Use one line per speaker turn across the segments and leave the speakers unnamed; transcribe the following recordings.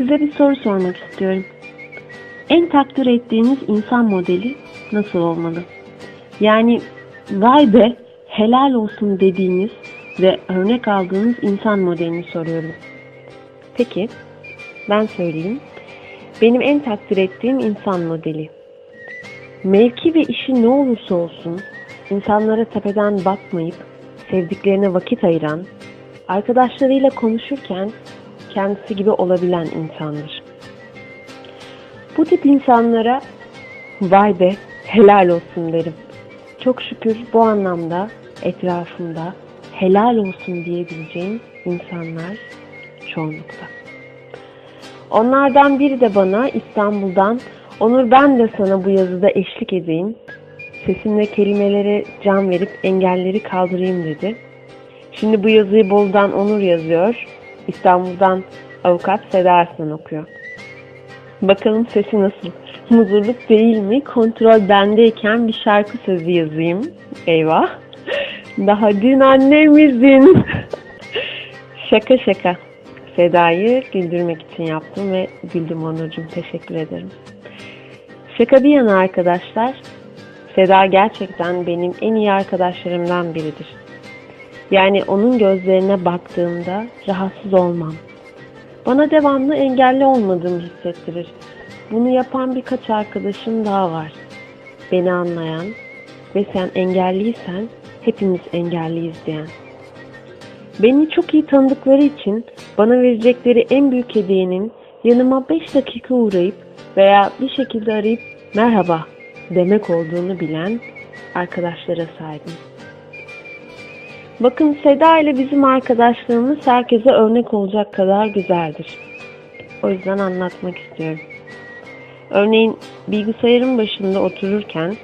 Size bir soru sormak istiyorum. En takdir ettiğiniz insan modeli nasıl olmalı? Yani vay be helal olsun dediğiniz ve örnek aldığınız insan modelini soruyorum. Peki ben söyleyeyim. Benim en takdir ettiğim insan modeli. Mevki ve işi ne olursa olsun insanlara tepeden bakmayıp sevdiklerine vakit ayıran, arkadaşlarıyla konuşurken kendisi gibi olabilen insandır. Bu tip insanlara vay be helal olsun derim. Çok şükür bu anlamda etrafımda helal olsun diyebileceğim insanlar çoğunlukta. Onlardan biri de bana İstanbul'dan Onur ben de sana bu yazıda eşlik edeyim. Sesimle kelimelere can verip engelleri kaldırayım dedi. Şimdi bu yazıyı Bolu'dan Onur yazıyor. İstanbul'dan avukat Seda Arslan okuyor. Bakalım sesi nasıl? Muzurluk değil mi? Kontrol bendeyken bir şarkı sözü yazayım. Eyvah. Daha dün annemizin. şaka şaka. Seda'yı güldürmek için yaptım ve güldüm Onurcuğum. Teşekkür ederim. Şaka bir yana arkadaşlar. Seda gerçekten benim en iyi arkadaşlarımdan biridir. Yani onun gözlerine baktığımda rahatsız olmam. Bana devamlı engelli olmadığımı hissettirir. Bunu yapan birkaç arkadaşım daha var. Beni anlayan ve sen engelliysen hepimiz engelliyiz diyen. Beni çok iyi tanıdıkları için bana verecekleri en büyük hediyenin yanıma 5 dakika uğrayıp veya bir şekilde arayıp merhaba demek olduğunu bilen arkadaşlara sahibim. Bakın Seda ile bizim arkadaşlığımız herkese örnek olacak kadar güzeldir. O yüzden anlatmak istiyorum. Örneğin bilgisayarın başında otururken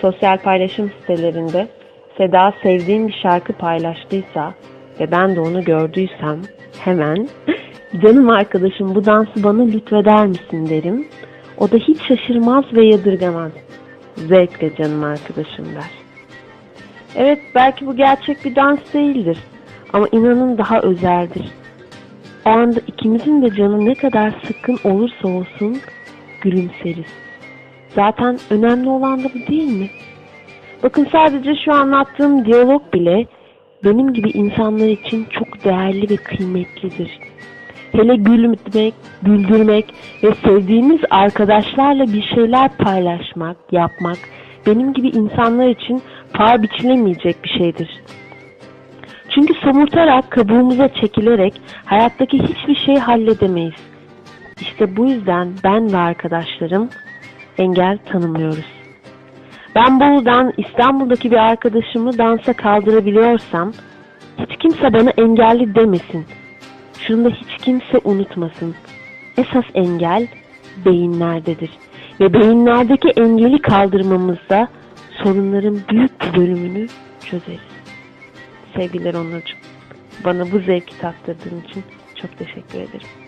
sosyal paylaşım sitelerinde Seda sevdiğim bir şarkı paylaştıysa ve ben de onu gördüysem hemen canım arkadaşım bu dansı bana lütfeder misin derim. O da hiç şaşırmaz ve yadırgamaz. Zevkle canım arkadaşım der. Evet belki bu gerçek bir dans değildir. Ama inanın daha özeldir. O anda ikimizin de canı ne kadar sıkkın olursa olsun gülümseriz. Zaten önemli olan da bu değil mi? Bakın sadece şu anlattığım diyalog bile benim gibi insanlar için çok değerli ve kıymetlidir. Hele gülmek, güldürmek ve sevdiğimiz arkadaşlarla bir şeyler paylaşmak, yapmak benim gibi insanlar için paha biçilemeyecek bir şeydir. Çünkü somurtarak, kabuğumuza çekilerek hayattaki hiçbir şey halledemeyiz. İşte bu yüzden ben ve arkadaşlarım engel tanımıyoruz. Ben Bolu'dan İstanbul'daki bir arkadaşımı dansa kaldırabiliyorsam hiç kimse bana engelli demesin. Şunu da hiç kimse unutmasın. Esas engel beyinlerdedir. Ve beyinlerdeki engeli kaldırmamızda sorunların büyük bir bölümünü çözeriz. Sevgiler Onurcuğum. Bana bu zevki tattırdığın için çok teşekkür ederim.